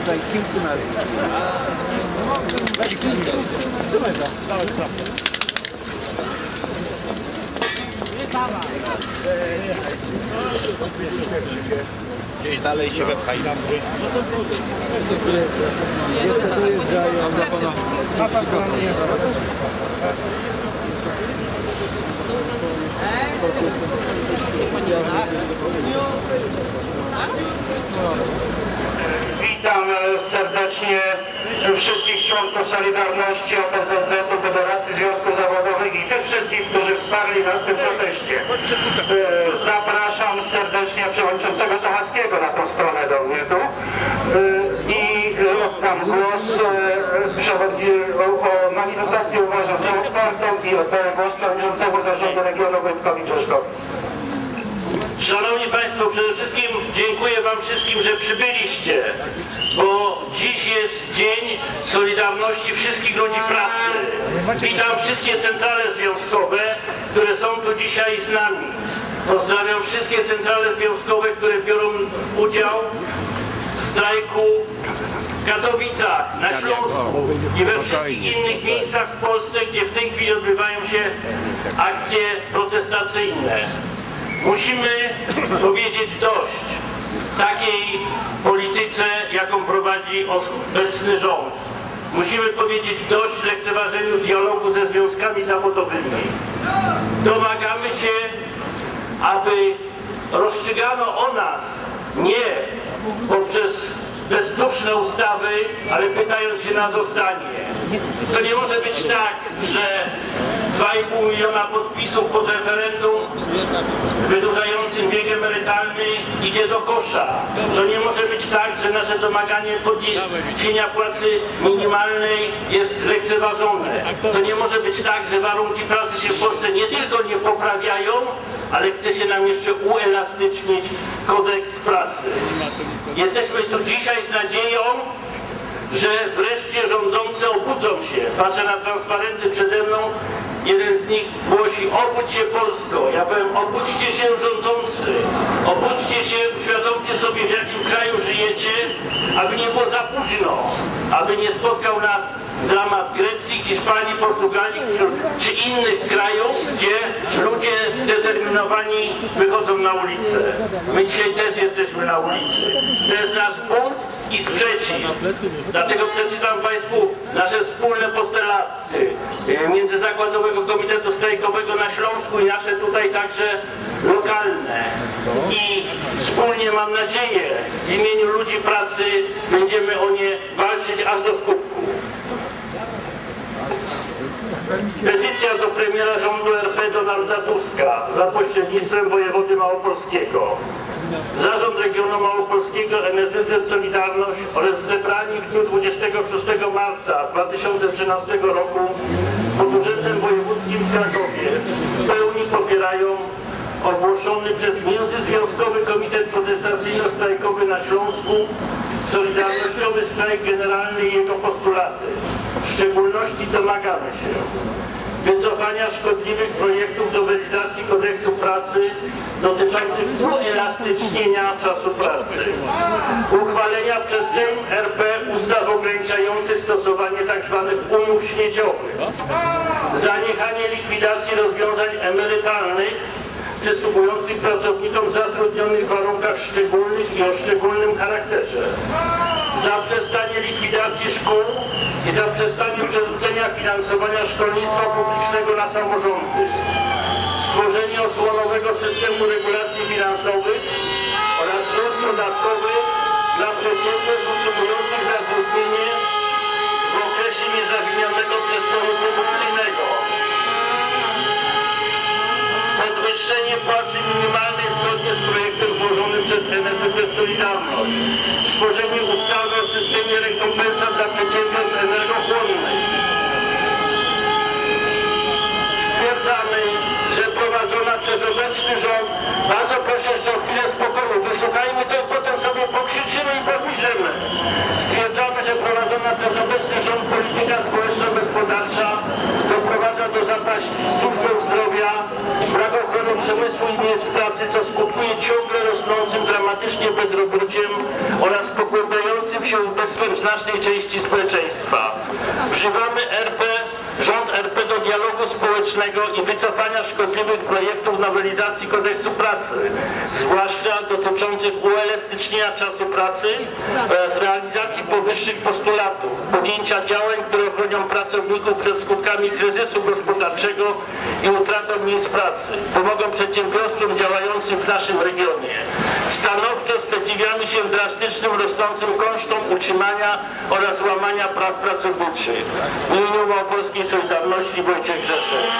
tutaj kilku nazwisk. Gdzieś dalej się wepchaj. Jeszcze dojeżdżają do pana. Witam e, serdecznie wszystkich członków Solidarności, OPZZ-u, Federacji Związków Zawodowych i tych wszystkich, którzy wsparli nas w tym proteście. E, Zapraszam serdecznie przewodniczącego Sochackiego na tą stronę do mnie tu E, i oddam głos o, manifestację uważam za otwartą i oddaję głos przewodniczącemu Zarządu Regionu Wojtkowi Czeszkowi. Szanowni Państwo, przede wszystkim dziękuję Wam wszystkim, że przybyliście, bo dziś jest Dzień Solidarności wszystkich ludzi pracy. Witam wszystkie centrale związkowe, które są tu dzisiaj z nami. Pozdrawiam wszystkie centrale związkowe, które biorą udział w strajku w Katowicach, na Śląsku i we wszystkich innych miejscach w Polsce, gdzie w tej chwili odbywają się akcje protestacyjne. Musimy powiedzieć dość takiej polityce, jaką prowadzi obecny rząd. Musimy powiedzieć dość lekceważeniu dialogu ze związkami zawodowymi. Domagamy się, aby rozstrzygano o nas nie poprzez bezduszne ustawy, ale pytając się nas o zdanie. To nie może być tak, że 2,5 miliona podpisów pod referendum wydłużającym wiek emerytalny idzie do kosza. To nie może być tak, że nasze domaganie podniesienia płacy minimalnej jest lekceważone. To nie może być tak, że warunki pracy się w Polsce nie tylko nie poprawiają, ale chce się nam jeszcze uelastycznić kodeks pracy. Jesteśmy tu dzisiaj z nadzieją, że wreszcie rządzący obudzą się. Patrzę na transparenty przede mną. Jeden z nich głosi, obudź się Polsko. Ja powiem, obudźcie się rządzący. Obudźcie się, uświadomcie sobie w jakim kraju żyjecie, aby nie było za późno. Aby nie spotkał nas dramat Grecji, Hiszpanii, Portugalii czy, czy innych krajów, gdzie ludzie zdeterminowani wychodzą na ulicę. My dzisiaj też jesteśmy na ulicy. To jest nasz bunt i sprzeciw. Dlatego przeczytam Państwu nasze wspólne postulaty e, Międzyzakładowego Komitetu Strajkowego na Śląsku i nasze tutaj także lokalne. I wspólnie mam nadzieję w imieniu ludzi pracy będziemy o nie walczyć aż do skutku. Petycja do premiera rządu RP Donalda Tuska za pośrednictwem wojewody małopolskiego. Zarząd Regionu Małopolskiego NSZZ Solidarność oraz zebrani w dniu 26 marca 2013 roku pod Urzędem Wojewódzkim w Krakowie w pełni popierają ogłoszony przez Międzyzwiązkowy Komitet Protestacyjno-Strajkowy na Śląsku Solidarnościowy Strajk Generalny i jego postulaty. W szczególności domagamy się wycofania szkodliwych projektów nowelizacji kodeksu pracy dotyczących uelastycznienia czasu pracy, uchwalenia przez Sejm RP ustaw ograniczających stosowanie tzw. umów śmieciowych, zaniechanie likwidacji rozwiązań emerytalnych przysługujących pracownikom zatrudnionych w warunkach szczególnych i o szczególnym charakterze, zaprzestanie likwidacji szkół i zaprzestanie przerzucenia finansowania szkolnictwa publicznego na samorządy, stworzenie osłonowego systemu regulacji finansowych oraz zwrot podwyższenie płacy minimalnej zgodnie z projektem złożonym przez NFZ Solidarność, stworzenie ustawy o systemie rekompensat dla przedsiębiorstw energochłonnych. Stwierdzamy, przez obecny rząd, bardzo proszę jeszcze o chwilę spokoju, wysłuchajmy to i potem sobie pokrzyczymy i popiszemy. Stwierdzamy, że prowadzona przez obecny rząd polityka społeczno-gospodarcza doprowadza do zapaści służbą zdrowia, brak ochrony przemysłu i miejsc pracy, co skutkuje ciągle rosnącym dramatycznie bezrobociem oraz pogłębiającym się ubóstwem znacznej części społeczeństwa. Wzywamy RP, rząd RP do dialogu społecznego i wycofania szkodliwych projektów nowelizacji kodeksu pracy, zwłaszcza dotyczących uelastycznienia czasu pracy oraz realizacji powyższych postulatów, podjęcia działań, które ochronią pracowników przed skutkami kryzysu gospodarczego i utratą miejsc pracy, pomogą przedsiębiorstwom działającym w naszym regionie. Stanowczo sprzeciwiamy się drastycznym rosnącym kosztom utrzymania oraz łamania praw pracowniczych. W imieniu Małopolskiej Solidarności Wojciech Grzeszek.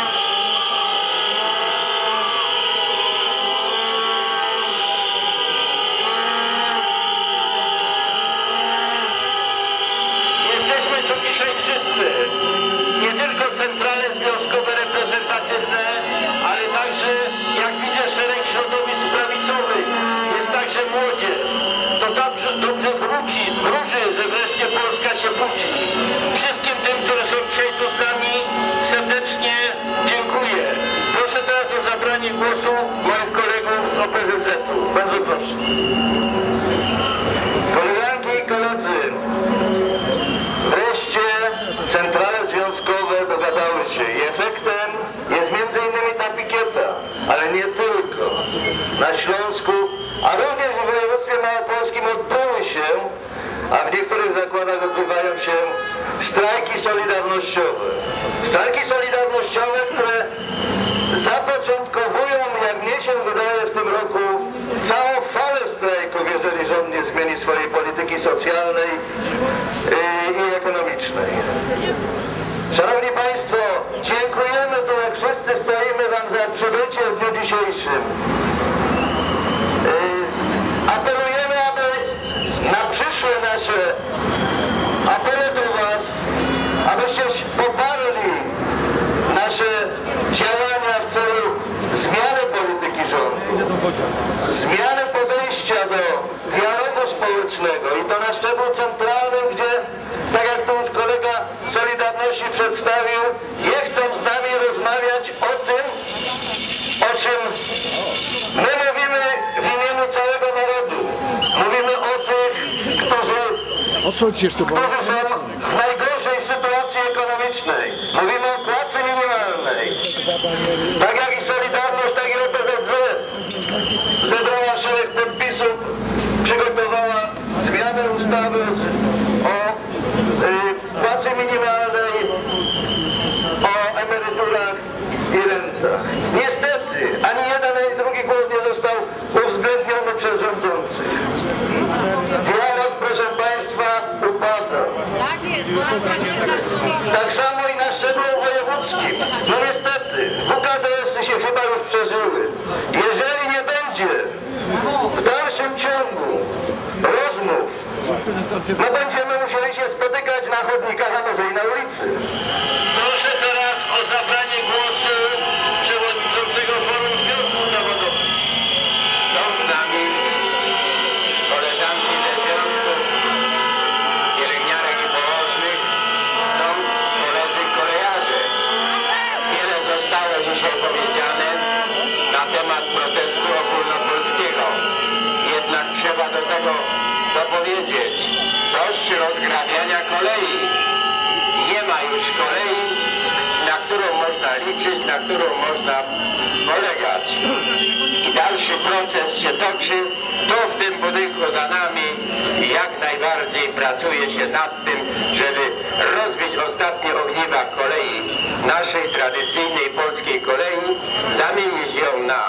Dobrze wróci, wróży, że wreszcie Polska się budzi. Z OPZZ-u. Bardzo proszę. Koleżanki i koledzy, wreszcie centrale związkowe dogadały się i efektem jest innymi ta pikieta, ale nie tylko. Na Śląsku, a również w województwie małopolskim odbyły się, a w niektórych zakładach odbywają się strajki solidarnościowe. Strajki solidarnościowe, które zapoczątkowują, jak mnie się wydaje, w tym roku całą falę strajków, jeżeli rząd nie zmieni swojej polityki socjalnej yy, i ekonomicznej. Szanowni Państwo, dziękujemy tu, jak wszyscy stoimy Wam za przybycie w dniu dzisiejszym. Yy, Apelujemy, aby na przyszłe nasze apele do Was, abyście poparli nasze działania w celu zmiany polityki rządu, zmiany podejścia do dialogu społecznego i to na szczeblu centralnym, gdzie, tak jak to już kolega Solidarności przedstawił, nie chcą z nami rozmawiać o tym, o czym my mówimy w imieniu całego narodu. Mówimy o tych, którzy Odsuńcie to, bo... którzy są w najgorszej sytuacji ekonomicznej. Mówimy o płacy minimalnej. Tak jak i Solidarność, tak i OPZZ zebrała szereg podpisów, przygotowała zmianę ustawy o y, płacy minimalnej, o emeryturach i rentach. Niestety, ani jeden, ani drugi głos nie został uwzględniony przez rządzących. Dialog, proszę Państwa, upada. Tak jest, bo nas właśnie zasłonili. Tak samo i na szczeblu wojewódzkim. No niestety, WKDS-y się chyba już przeżyły. Jeżeli nie będzie w dalszym ciągu rozmów, no będziemy kolei. Nie ma już kolei, na którą można liczyć, na którą można polegać. I dalszy proces się toczy. Tu w tym budynku za nami jak najbardziej pracuje się nad tym, żeby rozbić ostatnie ogniwa kolei, naszej tradycyjnej polskiej kolei, zamienić ją na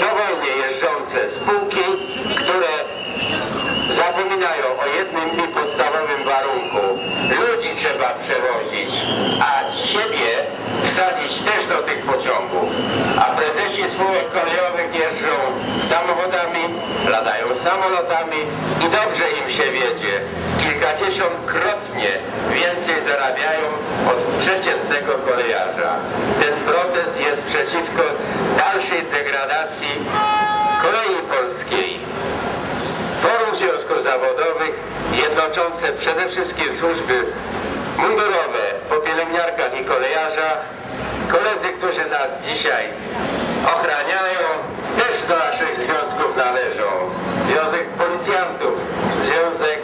dowolnie jeżdżące spółki, które zapominają o jednym i podstawowym warunku. Ludzi trzeba przewozić, a siebie wsadzić też do tych pociągów. A prezesi spółek kolejowych jeżdżą samochodami, latają samolotami i dobrze im się wiedzie. Kilkadziesiątkrotnie więcej zarabiają od przeciętnego kolejarza. Ten protest jest przeciwko dalszej degradacji związków zawodowych jednoczące przede wszystkim służby mundurowe po pielęgniarkach i kolejarzach. Koledzy, którzy nas dzisiaj ochraniają, też do naszych związków należą. Związek Policjantów, Związek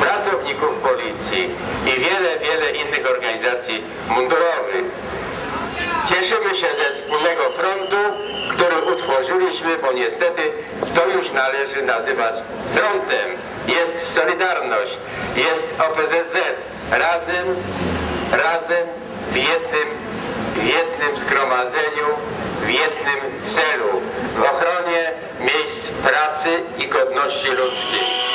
Pracowników Policji i wiele, wiele innych organizacji mundurowych. Cieszymy się ze wspólnego frontu, który utworzyliśmy, bo niestety to już należy nazywać frontem. Jest Solidarność, jest OPZZ. Razem, razem w jednym, w jednym zgromadzeniu, w jednym celu, w ochronie miejsc pracy i godności ludzkiej.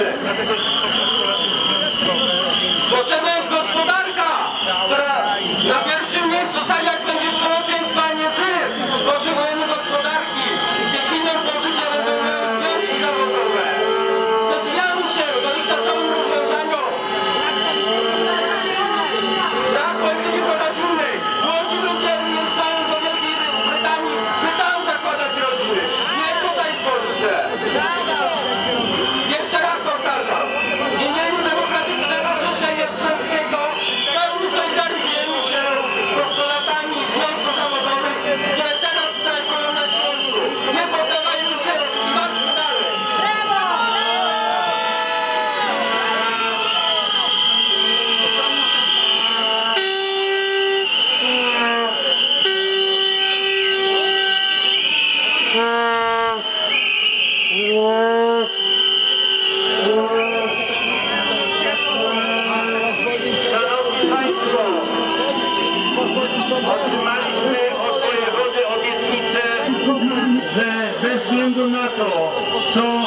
Gracias. Otrzymaliśmy od wojewody obietnicę, że bez względu na to, co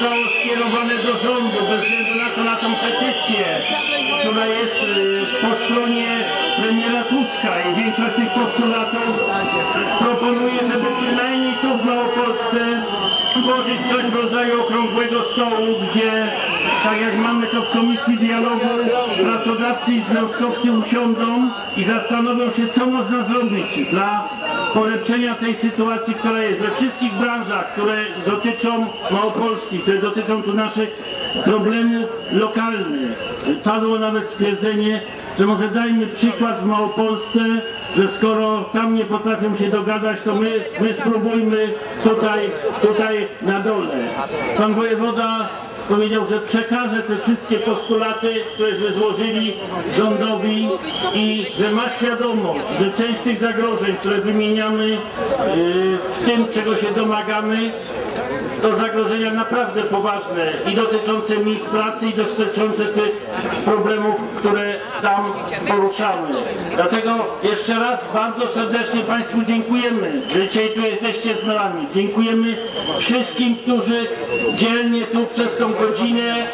zostało skierowane do rządu, bez względu na to, na tą petycję, która jest y, po stronie premiera Tuska. I większość tych postulatów proponuje, żeby przynajmniej tu w Małopolsce stworzyć coś w rodzaju okrągłego stołu, gdzie tak jak mamy to w Komisji Dialogu, pracodawcy i związkowcy usiądą i zastanowią się, co można zrobić dla polepszenia tej sytuacji, która jest we wszystkich branżach, które dotyczą Małopolski, które dotyczą tu naszych problemów lokalnych. Padło nawet stwierdzenie, że może dajmy przykład w Małopolsce, że skoro tam nie potrafią się dogadać, to my, my spróbujmy tutaj, tutaj na dole. Pan wojewoda powiedział, że przekaże te wszystkie postulaty, któreśmy złożyli rządowi i że ma świadomość, że część tych zagrożeń, które wymieniamy yy, w tym, czego się domagamy, to zagrożenia naprawdę poważne i dotyczące miejsc pracy i dotyczące tych problemów, które tam poruszamy. Dlatego jeszcze raz bardzo serdecznie Państwu dziękujemy, że dzisiaj tu jesteście z nami. Dziękujemy wszystkim, którzy dzielnie tu przez tą godzinę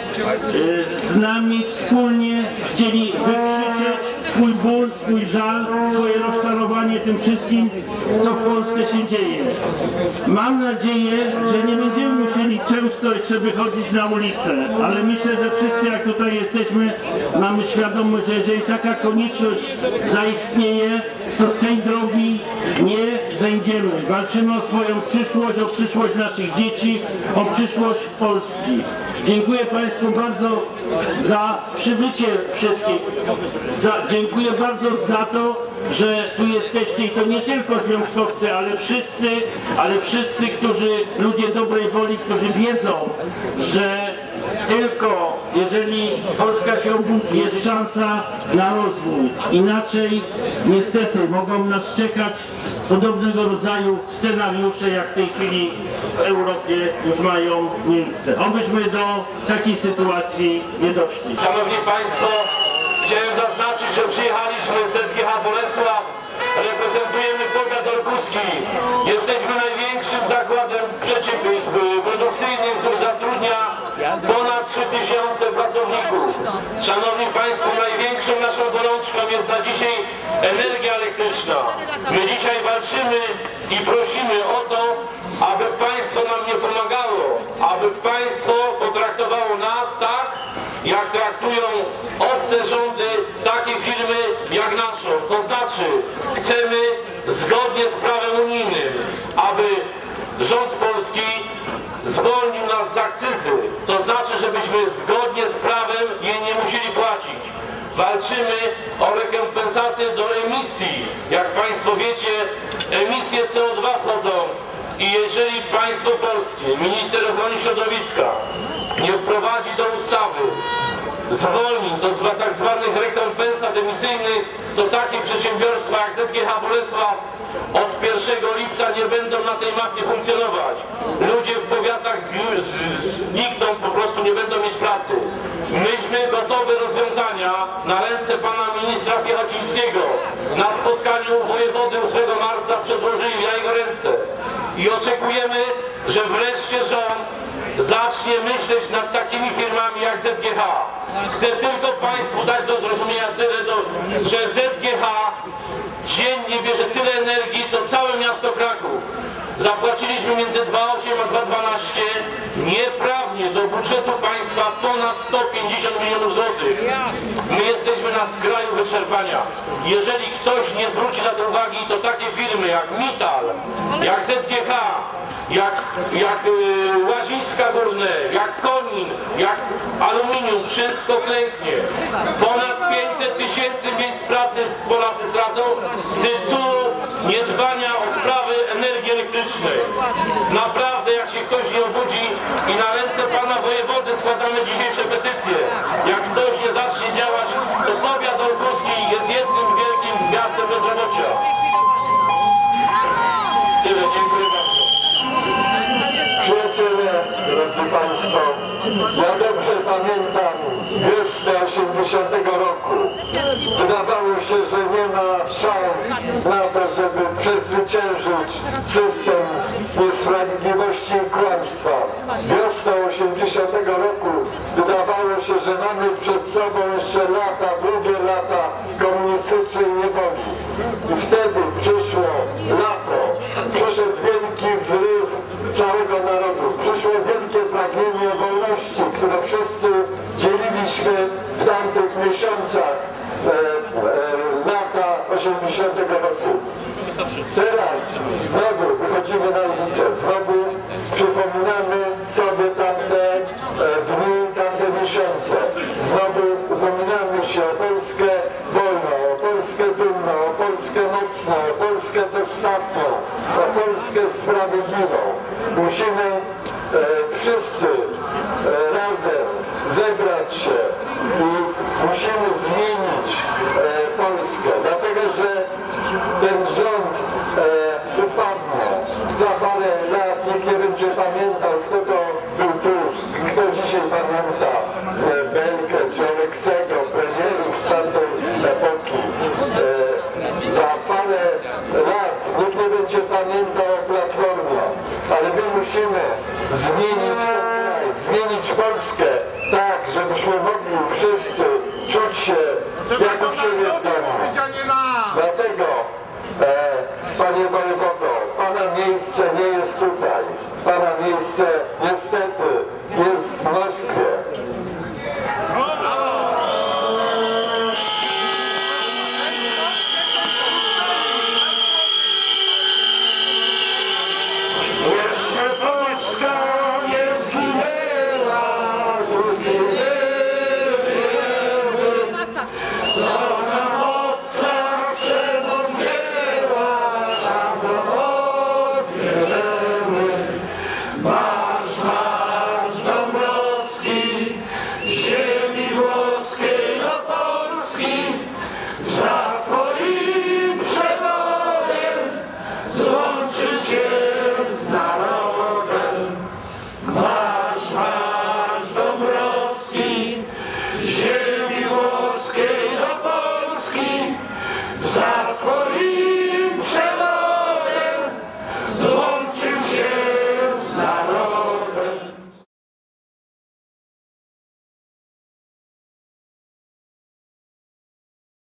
y, z nami wspólnie chcieli wykrzyczeć swój ból, swój żal, swoje rozczarowanie tym wszystkim, co w Polsce się dzieje. Mam nadzieję, że nie będziemy musieli często jeszcze wychodzić na ulicę, ale myślę, że wszyscy jak tutaj jesteśmy, mamy świadomość, że jeżeli taka konieczność zaistnieje, to z tej drogi nie zejdziemy. Walczymy o swoją przyszłość, o przyszłość naszych dzieci, o przyszłość Polski. Dziękuję Państwu bardzo za przybycie wszystkich. Za, dziękuję bardzo za to, że tu jesteście i to nie tylko związkowcy, ale wszyscy, ale wszyscy, którzy, ludzie dobrej woli, którzy wiedzą, że tylko jeżeli Polska się obudzi, jest szansa na rozwój. Inaczej niestety mogą nas czekać podobnego rodzaju scenariusze, jak w tej chwili w Europie już mają miejsce. Obyśmy do takiej sytuacji nie doszli. Szanowni Państwo, chciałem zaznaczyć, że przyjechaliśmy z ZGH Bolesław, reprezentujemy powiat olkuski. Jesteśmy największym zakładem produkcyjnym, który zatrudnia ponad 3000 pracowników. Szanowni Państwo, największą naszą bolączką jest na dzisiaj energia elektryczna. My dzisiaj walczymy i prosimy o to, aby Państwo nam nie pomagało, aby Państwo potraktowało nas tak, jak traktują obce rządy takie firmy jak naszą. To znaczy, chcemy zgodnie z prawem unijnym, aby rząd polski zwolnił nas z akcyzy. To znaczy, żebyśmy zgodnie z prawem jej nie musieli płacić. Walczymy o rekompensaty do emisji. Jak Państwo wiecie, emisje CO2 wchodzą i jeżeli państwo polskie, minister ochrony środowiska nie wprowadzi do ustawy zwolnień, zwa, tak zwanych rekompensat emisyjnych, to takie przedsiębiorstwa jak ZGH Bolesław od 1 lipca nie będą na tej mapie funkcjonować. Ludzie w powiatach znikną, po prostu nie będą mieć pracy. Myśmy gotowe rozwiązania na ręce pana ministra Piechocińskiego na spotkaniu wojewody 8 marca przedłożyli na jego ręce. I oczekujemy, że wreszcie rząd zacznie myśleć nad takimi firmami jak ZGH. Chcę tylko Państwu dać do zrozumienia tyle, do, że ZGH dziennie bierze tyle energii, co całe miasto Kraków. Zapłaciliśmy między 2,8 a 2,12 nieprawnie do budżetu państwa ponad 150 milionów złotych. My jesteśmy na skraju wyczerpania. Jeżeli ktoś nie zwróci na to uwagi, to takie firmy jak Mital, jak ZGH, jak, jak y, Łaziska Górne, jak Konin, jak Aluminium, wszystko klęknie. Ponad 500 tysięcy miejsc pracy Polacy stracą z tytułu niedbania o sprawy energii elektrycznej. Naprawdę, jak się ktoś nie obudzi i na ręce pana wojewody składamy dzisiejsze petycje, jak ktoś nie zacznie działać, to powiat olkuski jest jednym wielkim miastem bezrobocia. Tyle, dziękuję bardzo. Przyjaciele, drodzy Państwo, ja dobrze pamiętam wiosnę 80 roku. Wydawało się, że nie ma szans na to, żeby przezwyciężyć system niesprawiedliwości i kłamstwa. Wiosną 80 roku wydawało się, że mamy przed sobą jeszcze lata, długie lata komunistycznej niewoli. I wtedy które wszyscy dzieliliśmy w tamtych miesiącach e, e, lata 80 roku. Teraz znowu wychodzimy na ulicę, znowu przypominamy sobie tamte e, dni, tamte miesiące. Znowu upominamy się o Polskę wolną, o Polskę dumną, o Polskę mocną, o Polskę dostatnią, o Polskę sprawiedliwą. Musimy wszyscy e, razem zebrać się i musimy zmienić e, Polskę, dlatego że ten rząd zmienić ten kraj, zmienić Polskę tak, żebyśmy mogli wszyscy czuć się jak u siebie w domu.